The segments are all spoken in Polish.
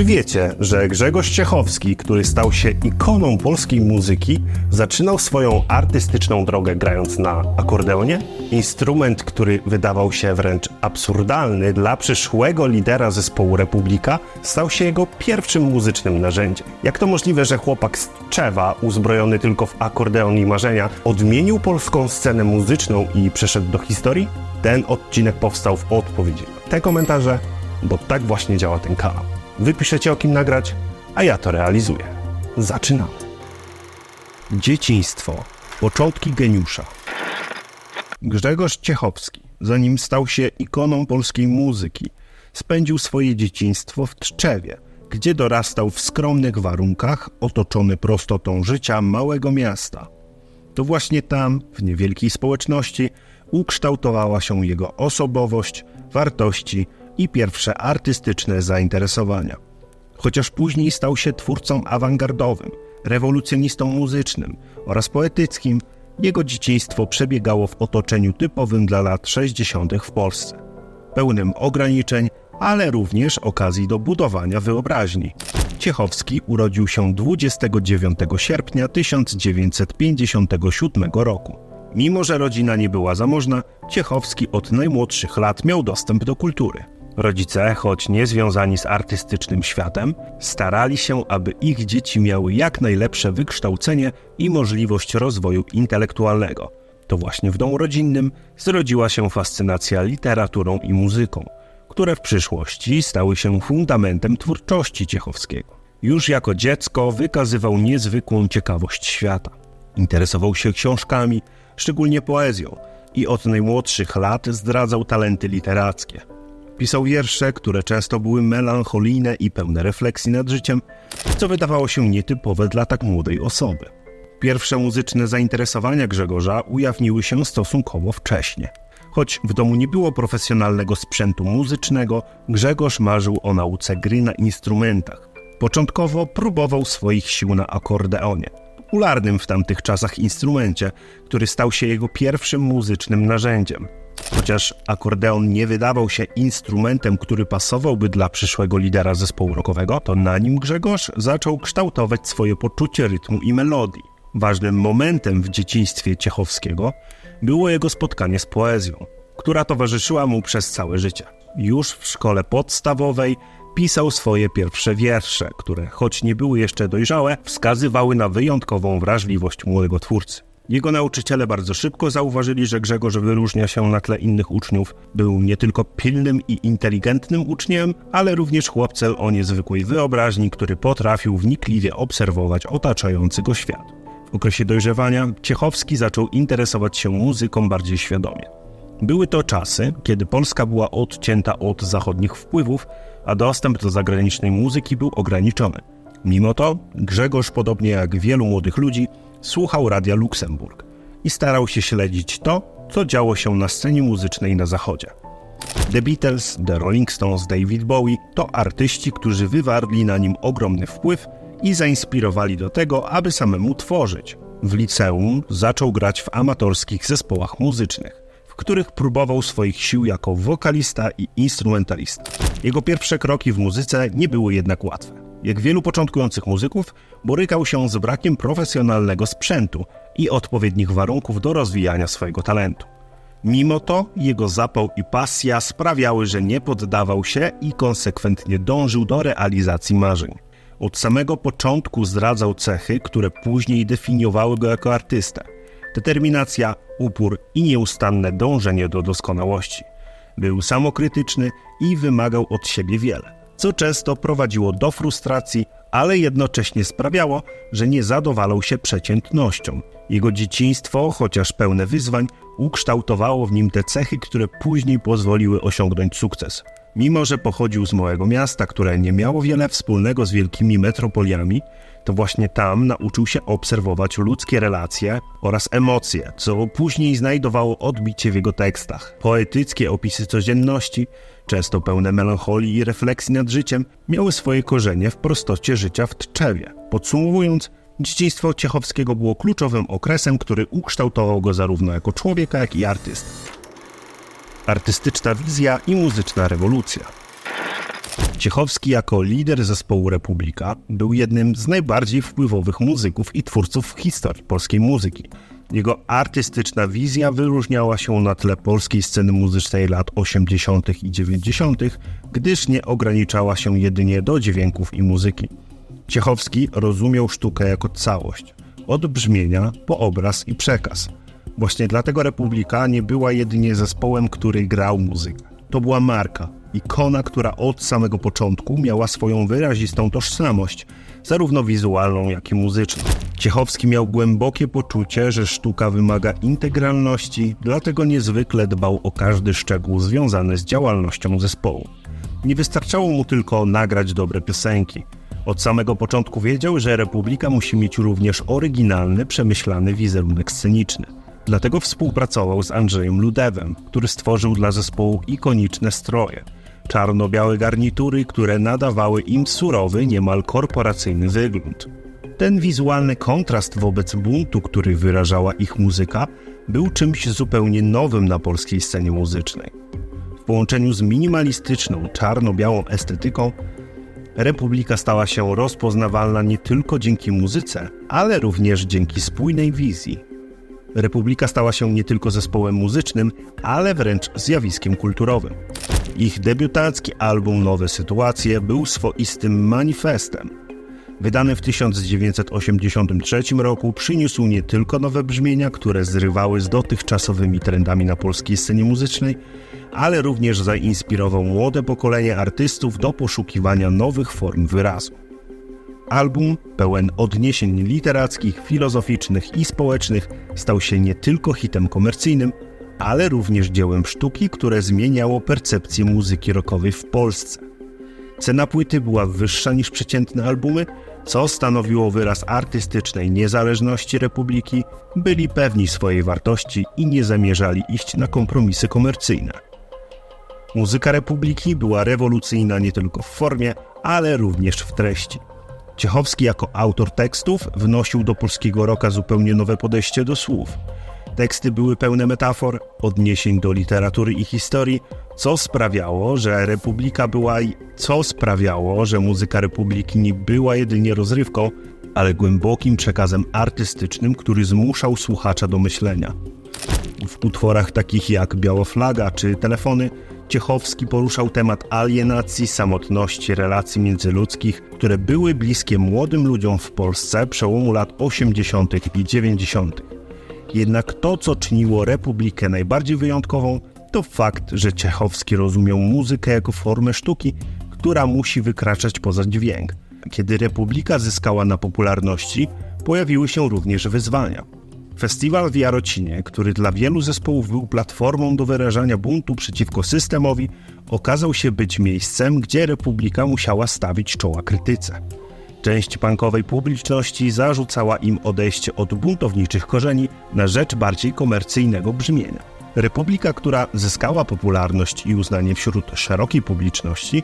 Czy wiecie, że Grzegorz Ciechowski, który stał się ikoną polskiej muzyki, zaczynał swoją artystyczną drogę grając na akordeonie? Instrument, który wydawał się wręcz absurdalny dla przyszłego lidera zespołu Republika, stał się jego pierwszym muzycznym narzędziem. Jak to możliwe, że chłopak z Czewa, uzbrojony tylko w akordeon i marzenia, odmienił polską scenę muzyczną i przeszedł do historii? Ten odcinek powstał w odpowiedzi na te komentarze, bo tak właśnie działa ten kanał. Wy piszecie o kim nagrać, a ja to realizuję. Zaczynamy. Dzieciństwo. Początki geniusza. Grzegorz Ciechowski, zanim stał się ikoną polskiej muzyki, spędził swoje dzieciństwo w Tczewie, gdzie dorastał w skromnych warunkach, otoczony prostotą życia małego miasta. To właśnie tam, w niewielkiej społeczności, ukształtowała się jego osobowość, wartości i pierwsze artystyczne zainteresowania. Chociaż później stał się twórcą awangardowym, rewolucjonistą muzycznym oraz poetyckim, jego dzieciństwo przebiegało w otoczeniu typowym dla lat 60. w Polsce, pełnym ograniczeń, ale również okazji do budowania wyobraźni. Ciechowski urodził się 29 sierpnia 1957 roku. Mimo, że rodzina nie była zamożna, Ciechowski od najmłodszych lat miał dostęp do kultury. Rodzice, choć nie związani z artystycznym światem, starali się, aby ich dzieci miały jak najlepsze wykształcenie i możliwość rozwoju intelektualnego. To właśnie w domu rodzinnym zrodziła się fascynacja literaturą i muzyką, które w przyszłości stały się fundamentem twórczości Ciechowskiego. Już jako dziecko wykazywał niezwykłą ciekawość świata. Interesował się książkami, szczególnie poezją, i od najmłodszych lat zdradzał talenty literackie. Pisał wiersze, które często były melancholijne i pełne refleksji nad życiem, co wydawało się nietypowe dla tak młodej osoby. Pierwsze muzyczne zainteresowania Grzegorza ujawniły się stosunkowo wcześnie. Choć w domu nie było profesjonalnego sprzętu muzycznego, Grzegorz marzył o nauce gry na instrumentach. Początkowo próbował swoich sił na akordeonie, popularnym w tamtych czasach instrumencie, który stał się jego pierwszym muzycznym narzędziem. Chociaż akordeon nie wydawał się instrumentem, który pasowałby dla przyszłego lidera zespołu rockowego, to na nim Grzegorz zaczął kształtować swoje poczucie rytmu i melodii. Ważnym momentem w dzieciństwie Ciechowskiego było jego spotkanie z poezją, która towarzyszyła mu przez całe życie. Już w szkole podstawowej pisał swoje pierwsze wiersze, które, choć nie były jeszcze dojrzałe, wskazywały na wyjątkową wrażliwość młodego twórcy. Jego nauczyciele bardzo szybko zauważyli, że Grzegorz wyróżnia się na tle innych uczniów. Był nie tylko pilnym i inteligentnym uczniem, ale również chłopcem o niezwykłej wyobraźni, który potrafił wnikliwie obserwować otaczający go świat. W okresie dojrzewania Ciechowski zaczął interesować się muzyką bardziej świadomie. Były to czasy, kiedy Polska była odcięta od zachodnich wpływów, a dostęp do zagranicznej muzyki był ograniczony. Mimo to Grzegorz, podobnie jak wielu młodych ludzi, słuchał Radia Luksemburg i starał się śledzić to, co działo się na scenie muzycznej na zachodzie. The Beatles, The Rolling Stones, David Bowie to artyści, którzy wywarli na nim ogromny wpływ i zainspirowali do tego, aby samemu tworzyć. W liceum zaczął grać w amatorskich zespołach muzycznych, których próbował swoich sił jako wokalista i instrumentalista. Jego pierwsze kroki w muzyce nie były jednak łatwe. Jak wielu początkujących muzyków, borykał się z brakiem profesjonalnego sprzętu i odpowiednich warunków do rozwijania swojego talentu. Mimo to jego zapał i pasja sprawiały, że nie poddawał się i konsekwentnie dążył do realizacji marzeń. Od samego początku zdradzał cechy, które później definiowały go jako artystę: determinacja, upór i nieustanne dążenie do doskonałości. Był samokrytyczny i wymagał od siebie wiele, co często prowadziło do frustracji, ale jednocześnie sprawiało, że nie zadowalał się przeciętnością. Jego dzieciństwo, chociaż pełne wyzwań, ukształtowało w nim te cechy, które później pozwoliły osiągnąć sukces. Mimo, że pochodził z małego miasta, które nie miało wiele wspólnego z wielkimi metropoliami, to właśnie tam nauczył się obserwować ludzkie relacje oraz emocje, co później znajdowało odbicie w jego tekstach. Poetyckie opisy codzienności, często pełne melancholii i refleksji nad życiem, miały swoje korzenie w prostocie życia w Tczewie. Podsumowując, dzieciństwo Ciechowskiego było kluczowym okresem, który ukształtował go zarówno jako człowieka, jak i artystę. Artystyczna wizja i muzyczna rewolucja. Ciechowski jako lider zespołu Republika był jednym z najbardziej wpływowych muzyków i twórców w historii polskiej muzyki. Jego artystyczna wizja wyróżniała się na tle polskiej sceny muzycznej lat 80. i 90., gdyż nie ograniczała się jedynie do dźwięków i muzyki. Ciechowski rozumiał sztukę jako całość, od brzmienia po obraz i przekaz. Właśnie dlatego Republika nie była jedynie zespołem, który grał muzykę. To była marka, ikona, która od samego początku miała swoją wyrazistą tożsamość, zarówno wizualną, jak i muzyczną. Ciechowski miał głębokie poczucie, że sztuka wymaga integralności, dlatego niezwykle dbał o każdy szczegół związany z działalnością zespołu. Nie wystarczało mu tylko nagrać dobre piosenki. Od samego początku wiedział, że Republika musi mieć również oryginalny, przemyślany wizerunek sceniczny. Dlatego współpracował z Andrzejem Ludewem, który stworzył dla zespołu ikoniczne stroje. Czarno-białe garnitury, które nadawały im surowy, niemal korporacyjny wygląd. Ten wizualny kontrast wobec buntu, który wyrażała ich muzyka, był czymś zupełnie nowym na polskiej scenie muzycznej. W połączeniu z minimalistyczną, czarno-białą estetyką, Republika stała się rozpoznawalna nie tylko dzięki muzyce, ale również dzięki spójnej wizji. Republika stała się nie tylko zespołem muzycznym, ale wręcz zjawiskiem kulturowym. Ich debiutacki album Nowe Sytuacje był swoistym manifestem. Wydany w 1983 roku przyniósł nie tylko nowe brzmienia, które zrywały z dotychczasowymi trendami na polskiej scenie muzycznej, ale również zainspirował młode pokolenie artystów do poszukiwania nowych form wyrazu. Album, pełen odniesień literackich, filozoficznych i społecznych, stał się nie tylko hitem komercyjnym, ale również dziełem sztuki, które zmieniało percepcję muzyki rockowej w Polsce. Cena płyty była wyższa niż przeciętne albumy, co stanowiło wyraz artystycznej niezależności Republiki, byli pewni swojej wartości i nie zamierzali iść na kompromisy komercyjne. Muzyka Republiki była rewolucyjna nie tylko w formie, ale również w treści. Ciechowski jako autor tekstów wnosił do polskiego roka zupełnie nowe podejście do słów. Teksty były pełne metafor, odniesień do literatury i historii, co sprawiało, że Republika była co sprawiało, że muzyka Republiki nie była jedynie rozrywką, ale głębokim przekazem artystycznym, który zmuszał słuchacza do myślenia. W utworach takich jak Biała Flaga czy Telefony Ciechowski poruszał temat alienacji, samotności, relacji międzyludzkich, które były bliskie młodym ludziom w Polsce przełomu lat 80. i 90. Jednak to, co czyniło Republikę najbardziej wyjątkową, to fakt, że Ciechowski rozumiał muzykę jako formę sztuki, która musi wykraczać poza dźwięk. Kiedy Republika zyskała na popularności, pojawiły się również wyzwania. Festiwal w Jarocinie, który dla wielu zespołów był platformą do wyrażania buntu przeciwko systemowi, okazał się być miejscem, gdzie Republika musiała stawić czoła krytyce. Część punkowej publiczności zarzucała im odejście od buntowniczych korzeni na rzecz bardziej komercyjnego brzmienia. Republika, która zyskała popularność i uznanie wśród szerokiej publiczności,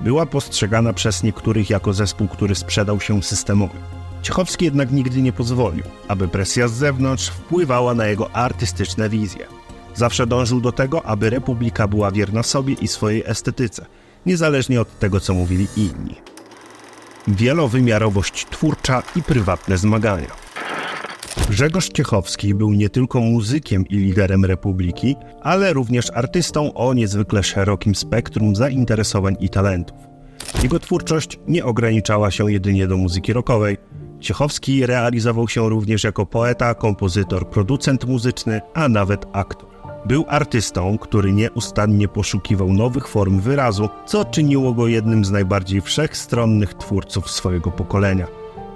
była postrzegana przez niektórych jako zespół, który sprzedał się systemowi. Ciechowski jednak nigdy nie pozwolił, aby presja z zewnątrz wpływała na jego artystyczne wizje. Zawsze dążył do tego, aby Republika była wierna sobie i swojej estetyce, niezależnie od tego, co mówili inni. Wielowymiarowość twórcza i prywatne zmagania. Grzegorz Ciechowski był nie tylko muzykiem i liderem Republiki, ale również artystą o niezwykle szerokim spektrum zainteresowań i talentów. Jego twórczość nie ograniczała się jedynie do muzyki rockowej, Ciechowski realizował się również jako poeta, kompozytor, producent muzyczny, a nawet aktor. Był artystą, który nieustannie poszukiwał nowych form wyrazu, co czyniło go jednym z najbardziej wszechstronnych twórców swojego pokolenia.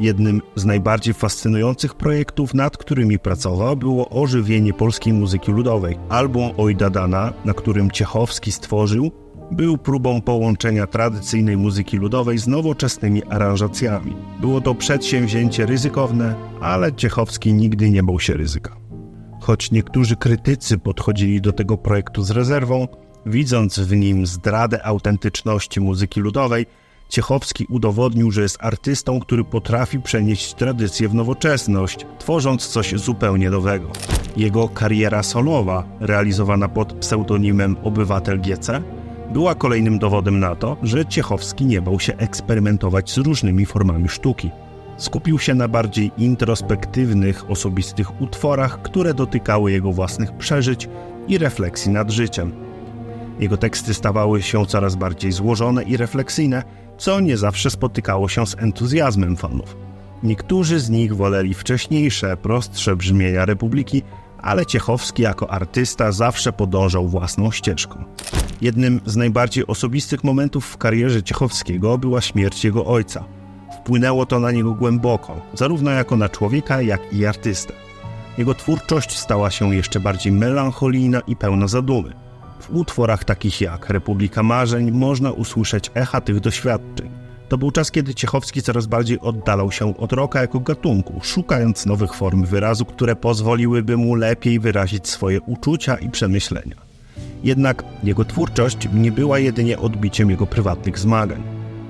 Jednym z najbardziej fascynujących projektów, nad którymi pracował, było ożywienie polskiej muzyki ludowej. Album Ojda Dana, na którym Ciechowski stworzył, był próbą połączenia tradycyjnej muzyki ludowej z nowoczesnymi aranżacjami. Było to przedsięwzięcie ryzykowne, ale Ciechowski nigdy nie bał się ryzyka. Choć niektórzy krytycy podchodzili do tego projektu z rezerwą, widząc w nim zdradę autentyczności muzyki ludowej, Ciechowski udowodnił, że jest artystą, który potrafi przenieść tradycję w nowoczesność, tworząc coś zupełnie nowego. Jego kariera solowa, realizowana pod pseudonimem Obywatel GC, była kolejnym dowodem na to, że Ciechowski nie bał się eksperymentować z różnymi formami sztuki. Skupił się na bardziej introspektywnych, osobistych utworach, które dotykały jego własnych przeżyć i refleksji nad życiem. Jego teksty stawały się coraz bardziej złożone i refleksyjne, co nie zawsze spotykało się z entuzjazmem fanów. Niektórzy z nich woleli wcześniejsze, prostsze brzmienia Republiki, ale Ciechowski jako artysta zawsze podążał własną ścieżką. Jednym z najbardziej osobistych momentów w karierze Ciechowskiego była śmierć jego ojca. Wpłynęło to na niego głęboko, zarówno jako na człowieka, jak i artystę. Jego twórczość stała się jeszcze bardziej melancholijna i pełna zadumy. W utworach takich jak Republika Marzeń można usłyszeć echa tych doświadczeń. To był czas, kiedy Ciechowski coraz bardziej oddalał się od roka jako gatunku, szukając nowych form wyrazu, które pozwoliłyby mu lepiej wyrazić swoje uczucia i przemyślenia. Jednak jego twórczość nie była jedynie odbiciem jego prywatnych zmagań.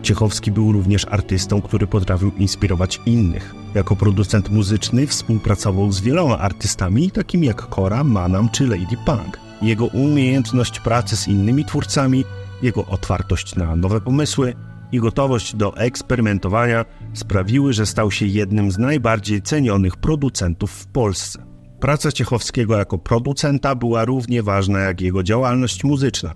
Ciechowski był również artystą, który potrafił inspirować innych. Jako producent muzyczny współpracował z wieloma artystami, takimi jak Cora, Manam czy Lady Punk. Jego umiejętność pracy z innymi twórcami, jego otwartość na nowe pomysły i gotowość do eksperymentowania sprawiły, że stał się jednym z najbardziej cenionych producentów w Polsce. Praca Ciechowskiego jako producenta była równie ważna jak jego działalność muzyczna.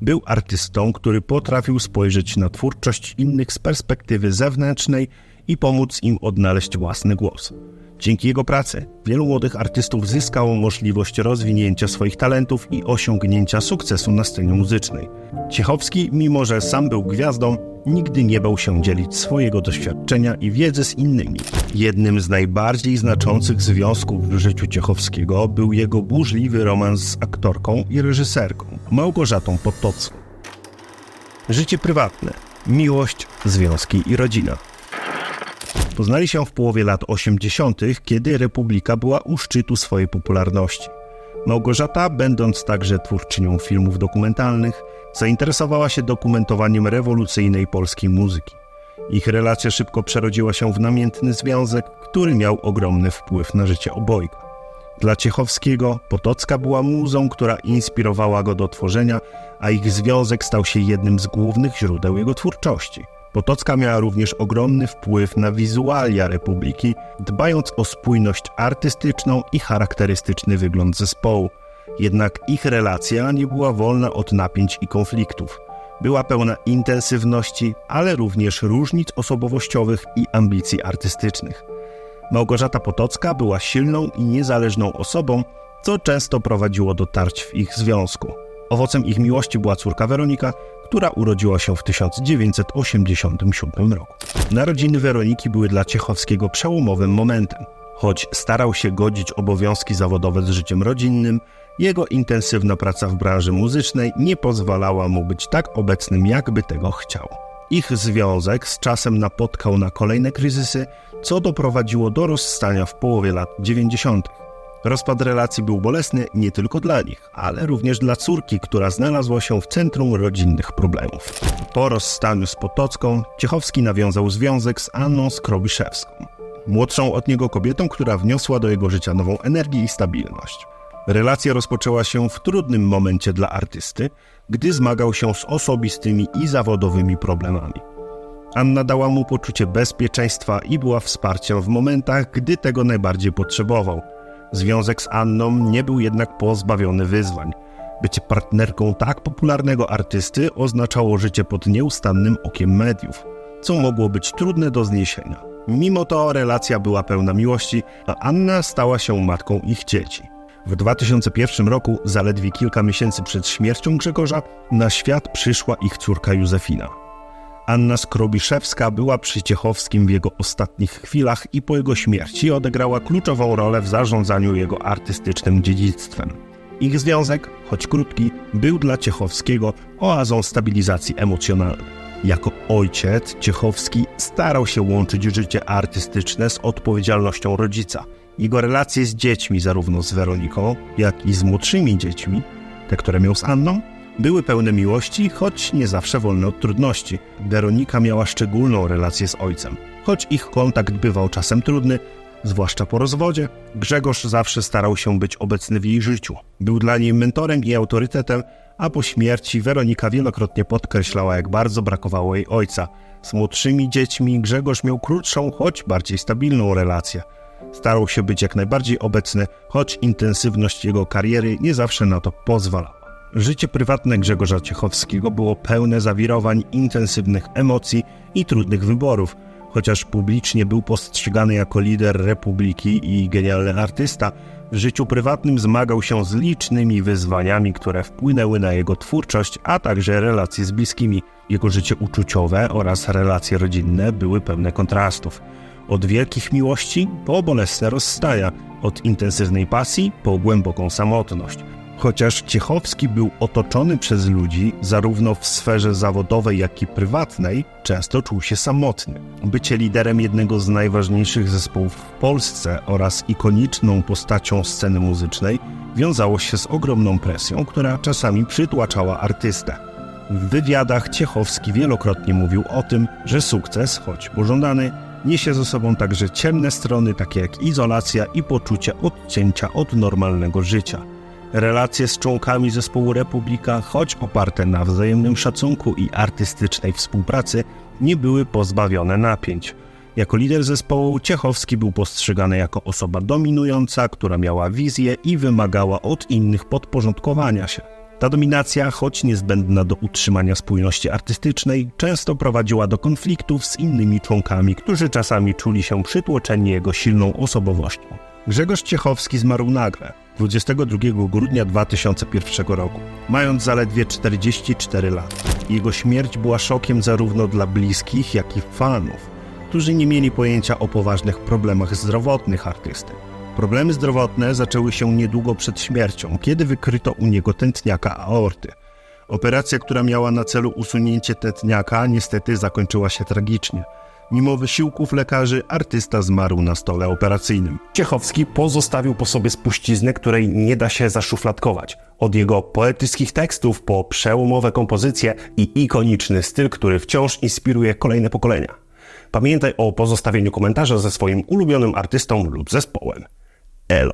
Był artystą, który potrafił spojrzeć na twórczość innych z perspektywy zewnętrznej i pomóc im odnaleźć własny głos. Dzięki jego pracy wielu młodych artystów zyskało możliwość rozwinięcia swoich talentów i osiągnięcia sukcesu na scenie muzycznej. Ciechowski, mimo że sam był gwiazdą, nigdy nie bał się dzielić swojego doświadczenia i wiedzy z innymi. Jednym z najbardziej znaczących związków w życiu Ciechowskiego był jego burzliwy romans z aktorką i reżyserką Małgorzatą Potocką. Życie prywatne, miłość, związki i rodzina. Poznali się w połowie lat 80., kiedy Republika była u szczytu swojej popularności. Małgorzata, będąc także twórczynią filmów dokumentalnych, zainteresowała się dokumentowaniem rewolucyjnej polskiej muzyki. Ich relacja szybko przerodziła się w namiętny związek, który miał ogromny wpływ na życie obojga. Dla Ciechowskiego Potocka była muzą, która inspirowała go do tworzenia, a ich związek stał się jednym z głównych źródeł jego twórczości. Potocka miała również ogromny wpływ na wizualia Republiki, dbając o spójność artystyczną i charakterystyczny wygląd zespołu. Jednak ich relacja nie była wolna od napięć i konfliktów. Była pełna intensywności, ale również różnic osobowościowych i ambicji artystycznych. Małgorzata Potocka była silną i niezależną osobą, co często prowadziło do tarć w ich związku. Owocem ich miłości była córka Weronika, która urodziła się w 1987 roku. Narodziny Weroniki były dla Ciechowskiego przełomowym momentem. Choć starał się godzić obowiązki zawodowe z życiem rodzinnym, jego intensywna praca w branży muzycznej nie pozwalała mu być tak obecnym, jakby tego chciał. Ich związek z czasem napotkał na kolejne kryzysy, co doprowadziło do rozstania w połowie lat 90. Rozpad relacji był bolesny nie tylko dla nich, ale również dla córki, która znalazła się w centrum rodzinnych problemów. Po rozstaniu z Potocką, Ciechowski nawiązał związek z Anną Skrobiszewską, młodszą od niego kobietą, która wniosła do jego życia nową energię i stabilność. Relacja rozpoczęła się w trudnym momencie dla artysty, gdy zmagał się z osobistymi i zawodowymi problemami. Anna dała mu poczucie bezpieczeństwa i była wsparciem w momentach, gdy tego najbardziej potrzebował – Związek z Anną nie był jednak pozbawiony wyzwań. Bycie partnerką tak popularnego artysty oznaczało życie pod nieustannym okiem mediów, co mogło być trudne do zniesienia. Mimo to relacja była pełna miłości, a Anna stała się matką ich dzieci. W 2001 roku, zaledwie kilka miesięcy przed śmiercią Grzegorza, na świat przyszła ich córka Józefina. Anna Skrobiszewska była przy Ciechowskim w jego ostatnich chwilach i po jego śmierci odegrała kluczową rolę w zarządzaniu jego artystycznym dziedzictwem. Ich związek, choć krótki, był dla Ciechowskiego oazą stabilizacji emocjonalnej. Jako ojciec Ciechowski starał się łączyć życie artystyczne z odpowiedzialnością rodzica. Jego relacje z dziećmi, zarówno z Weroniką, jak i z młodszymi dziećmi, te, które miał z Anną, były pełne miłości, choć nie zawsze wolne od trudności. Weronika miała szczególną relację z ojcem. Choć ich kontakt bywał czasem trudny, Zwłaszcza po rozwodzie, Grzegorz zawsze starał się być obecny w jej życiu. Był dla niej mentorem i autorytetem, a po śmierci Weronika wielokrotnie podkreślała, jak bardzo brakowało jej ojca. Z młodszymi dziećmi Grzegorz miał krótszą, choć bardziej stabilną relację. Starał się być jak najbardziej obecny, choć intensywność jego kariery nie zawsze na to pozwalała. Życie prywatne Grzegorza Ciechowskiego było pełne zawirowań, intensywnych emocji i trudnych wyborów. Chociaż publicznie był postrzegany jako lider republiki i genialny artysta, w życiu prywatnym zmagał się z licznymi wyzwaniami, które wpłynęły na jego twórczość, a także relacje z bliskimi. Jego życie uczuciowe oraz relacje rodzinne były pełne kontrastów. Od wielkich miłości po bolesne rozstania, od intensywnej pasji po głęboką samotność. Chociaż Ciechowski był otoczony przez ludzi, zarówno w sferze zawodowej, jak i prywatnej, często czuł się samotny. Bycie liderem jednego z najważniejszych zespołów w Polsce oraz ikoniczną postacią sceny muzycznej wiązało się z ogromną presją, która czasami przytłaczała artystę. W wywiadach Ciechowski wielokrotnie mówił o tym, że sukces, choć pożądany, niesie ze sobą także ciemne strony, takie jak izolacja i poczucie odcięcia od normalnego życia. Relacje z członkami zespołu Republika, choć oparte na wzajemnym szacunku i artystycznej współpracy, nie były pozbawione napięć. Jako lider zespołu Ciechowski był postrzegany jako osoba dominująca, która miała wizję i wymagała od innych podporządkowania się. Ta dominacja, choć niezbędna do utrzymania spójności artystycznej, często prowadziła do konfliktów z innymi członkami, którzy czasami czuli się przytłoczeni jego silną osobowością. Grzegorz Ciechowski zmarł nagle, 22 grudnia 2001 roku, mając zaledwie 44 lata. Jego śmierć była szokiem zarówno dla bliskich, jak i fanów, którzy nie mieli pojęcia o poważnych problemach zdrowotnych artysty. Problemy zdrowotne zaczęły się niedługo przed śmiercią, kiedy wykryto u niego tętniaka aorty. Operacja, która miała na celu usunięcie tętniaka, niestety zakończyła się tragicznie. Mimo wysiłków lekarzy, artysta zmarł na stole operacyjnym. Ciechowski pozostawił po sobie spuściznę, której nie da się zaszufladkować. Od jego poetyckich tekstów po przełomowe kompozycje i ikoniczny styl, który wciąż inspiruje kolejne pokolenia. Pamiętaj o pozostawieniu komentarza ze swoim ulubionym artystą lub zespołem. Elo.